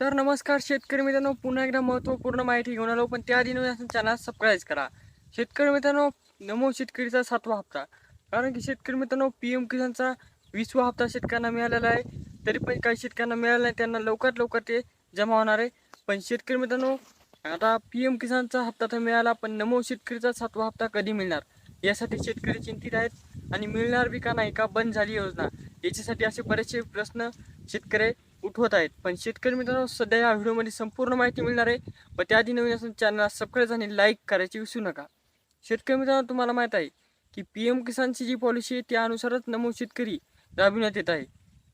तर नमस्कार शेतकरी मित्रांनो पुन्हा एकदा महत्त्वपूर्ण माहिती घेऊन आलो पण त्याआधी नवीन चॅनल सबस्क्राईब करा. शेतकरी मित्रांनो नमो शेतकरीचा सातवा हप्ता. कारण की शेतकरी मित्रांनो पी एम किसानचा वीसवा हप्ता शेतकऱ्यांना मिळालेला आहे. तरी पण काही शेतकऱ्यांना मिळाला नाही त्यांना लवकरात लवकर ते जमा होणार आहे. पण शेतकरी मित्रांनो आता पी एम किसानचा हप्ता तर मिळाला पण नमो शेतकरीचा सातवा हप्ता कधी मिळणार? यासाठी शेतकरी चिंतित आहेत. आणि मिळणार बी का नाही का बंद झाली योजना? याच्यासाठी असे बरेचसे प्रश्न शेतकरी उठवत आहेत. पण शेतकरी मित्रांनो सध्या या व्हिडिओमध्ये संपूर्ण माहिती मिळणार आहे. पण त्याआधी नवीन असून चॅनलला सबस्क्राईब आणि लाईक करायची विसरू नका. शेतकरी मित्रांनो तुम्हाला माहीत आहे की पी एम किसानची जी पॉलिसी आहे त्यानुसारच नमो शेतकरी राबविण्यात येत आहे.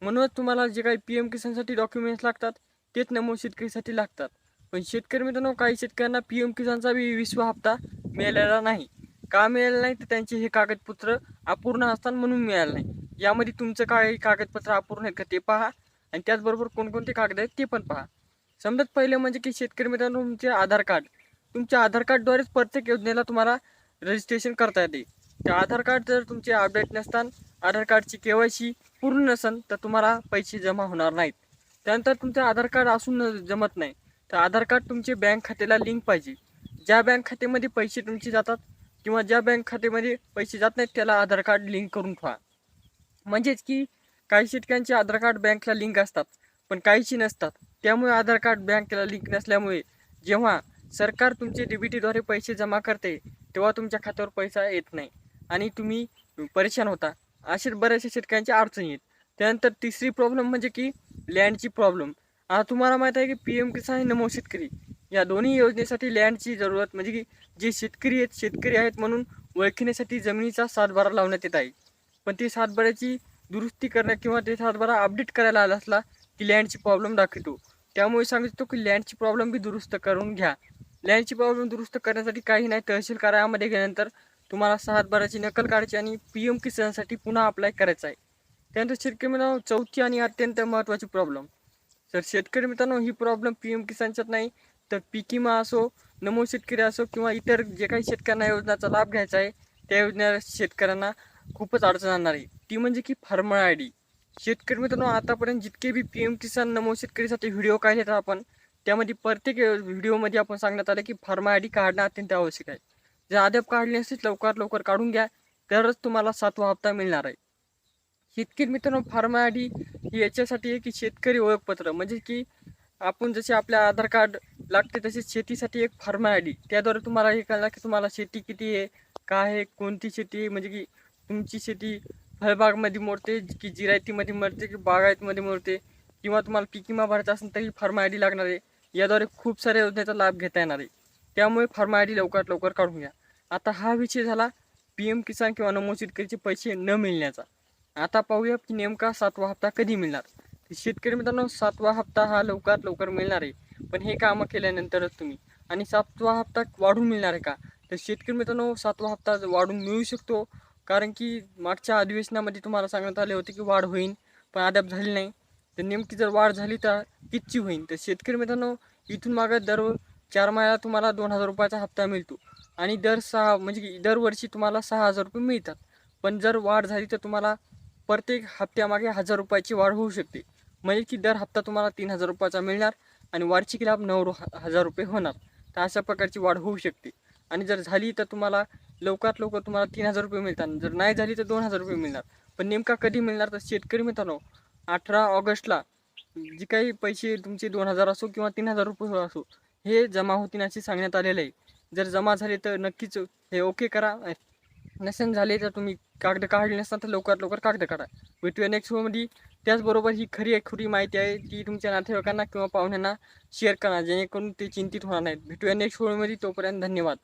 म्हणूनच तुम्हाला जे काही पी एम किसानसाठी डॉक्युमेंट्स लागतात तेच नमो शेतकरीसाठी लागतात. पण शेतकरी मित्रांनो काही शेतकऱ्यांना पी एम किसानचा बी विश्व हप्ता मिळालेला नाही. का मिळालं नाही? तर त्यांचे हे कागदपत्र अपूर्ण असतात म्हणून मिळालं नाही. यामध्ये तुमचं काही कागदपत्र अपूर्ण आहेत का ते पहा. आणि त्याचबरोबर कोणकोणते कागद आहेत ते पण पहा. समजत पहिले म्हणजे की शेतकरी मित्रांनो तुमचे आधार कार्ड. तुमच्या आधार कार्डद्वारेच प्रत्येक योजनेला तुम्हाला रजिस्ट्रेशन करता येते. त्या आधार कार्ड जर तुमचे अपडेट नसताना आधार कार्डची के वाय सी पूर्ण नसेल तर तुम्हाला पैसे जमा होणार नाहीत. त्यानंतर तुमचं आधार कार्ड असून जमत नाही तर आधार कार्ड तुमचे बँक खात्याला लिंक पाहिजे. ज्या बँक खात्यामध्ये पैसे तुमचे जातात किंवा ज्या बँक खात्यामध्ये पैसे जात नाहीत त्याला आधार कार्ड लिंक करून ठेवा. म्हणजेच की काही शेतकऱ्यांचे आधार कार्ड बँकला लिंक असतात पण काहीची नसतात. त्यामुळे आधार कार्ड बँकला लिंक नसल्यामुळे जेव्हा सरकार तुमचे डीबीटीद्वारे पैसे जमा करते तेव्हा तुमच्या खात्यावर पैसा येत नाही. आणि तुम्ही परेशान होता. असे बऱ्याचशा शेतकऱ्यांच्या अडचणी आहेत. त्यानंतर तिसरी प्रॉब्लेम म्हणजे की लँडची प्रॉब्लेम आता तुम्हाला माहीत आहे की पी एम किसान आणि नमो शेतकरी. या दोन्ही योजनेसाठी लँडची जरूरत म्हणजे की जे शेतकरी आहेत शेतकरी आहेत म्हणून ओळखण्यासाठी जमिनीचा सातबारा लावण्यात येत आहे. पण ती सातबाऱ्याची दुरुस्ती करणं किंवा त्याचा सातबारा अपडेट करायला आला असला की लँडची प्रॉब्लेम दाखवतो. त्यामुळे सांगतो की लँडची प्रॉब्लेम बी दुरुस्त करून घ्या. लँडची प्रॉब्लेम दुरुस्त करण्यासाठी काही नाही तहसील कार्यामध्ये गेल्यानंतर तुम्हाला सातबाराची नकल काढायची आणि पी एम किसानसाठी पुन्हा अप्लाय करायचं आहे. त्यानंतर शेतकरी मित्रांनो चौथी आणि अत्यंत महत्त्वाची प्रॉब्लेम तर शेतकरी मित्रांनो ही प्रॉब्लेम पी एम किसानच्यात नाही तर पिकिमा असो नमो शेतकरी असो किंवा इतर जे काही शेतकऱ्यांना योजनाचा लाभ घ्यायचा आहे त्या योजना शेतकऱ्यांना खूपच अडचण आणणार आहे. ती म्हणजे की फार्मर आय डी. शेतकरी मित्रांनो आतापर्यंत जितके बी पी एम किसान नमो शेतकरीसाठी व्हिडिओ काढले तर आपण त्यामध्ये प्रत्येक व्हिडिओमध्ये आपण सांगण्यात आलं की फार्मर आय डी काढणं अत्यंत आवश्यक आहे. जर अद्याप काढली असतील लवकरात लवकर काढून घ्या. तरच तुम्हाला सातवा हप्ता मिळणार आहे. शेतकरी मित्रांनो फार्मर आय डी ही याच्यासाठी आहे की शेतकरी ओळखपत्र. म्हणजे की आपण जसे आपल्या आधार कार्ड लागते तसे शेतीसाठी एक फार्मर आय डी. त्याद्वारे तुम्हाला हे कळणार की तुम्हाला शेती किती आहे काय आहे कोणती शेती आहे. म्हणजे की तुमची शेती फळबागमध्ये मोडते की जिरायतीमध्ये मरते की बागायतमध्ये मोडते किंवा तुम्हाला पीक विमा भरायचा असेल तरी फार्म आय डी लागणार आहे. याद्वारे खूप साऱ्या योजनेचा लाभ घेता येणार आहे. त्यामुळे फार्म आय डी लवकरात लवकर काढून घ्या. आता हा विषय झाला पी एम किसान किंवा नमो शेतकरीचे पैसे न मिळण्याचा. आता पाहूया की नेमका सातवा हप्ता कधी मिळणार? शेतकरी मित्रांनो सातवा हप्ता हा लवकरात लवकर मिळणार आहे. पण हे कामं केल्यानंतरच तुम्ही. आणि सातवा हप्ता वाढून मिळणार आहे का? तर शेतकरी मित्रांनो सातवा हप्ता वाढून मिळू शकतो. कारण की मागच्या अधिवेशनामध्ये तुम्हाला सांगण्यात आले होते की वाढ होईल पण अद्याप झाली नाही. तर नेमकी जर वाढ झाली तर कितची होईल तर शेतकरी मित्रांनो इथून मागे दर चार महिन्याला तुम्हाला दोन हजार रुपयाचा हप्ता मिळतो. आणि दर सहा म्हणजे दरवर्षी तुम्हाला सहा हजार रुपये मिळतात. पण जर वाढ झाली तर तुम्हाला प्रत्येक हप्त्यामागे हजार रुपयाची वाढ होऊ शकते. म्हणजे की दर हप्ता तुम्हाला तीन हजार रुपयाचा मिळणार आणि वार्षिक लाभ नऊ रु- हजार रुपये होणार. तर अशा प्रकारची वाढ होऊ शकते. आणि जर झाली तर तुम्हाला लवकरात लवकर तुम्हाला तीन हजार रुपये मिळतात. जर नाही झाली तर दोन हजार रुपये मिळणार. पण नेमका कधी मिळणार तर शेतकरी मित्रांनो अठरा ऑगस्टला जे काही पैसे तुमचे दोन हजार असो किंवा तीन हजार रुपये असो हे जमा होतील असे सांगण्यात आलेलं आहे. जर जमा झाले तर नक्कीच हे ओके करा. नसेल झाले तर तुम्ही कागद काढले नसतात तर लवकरात लवकर कागद काढा. भेटूया नेक्स्ट शोमध्ये त्याचबरोबर ही खरी आहे खुरी माहिती आहे ती तुमच्या नातेवाईकांना किंवा पाहुण्यांना शेअर करा जेणेकरून ते चिंतित होणार नाहीत. भेटूया नेक्स्ट शोमध्ये तोपर्यंत धन्यवाद.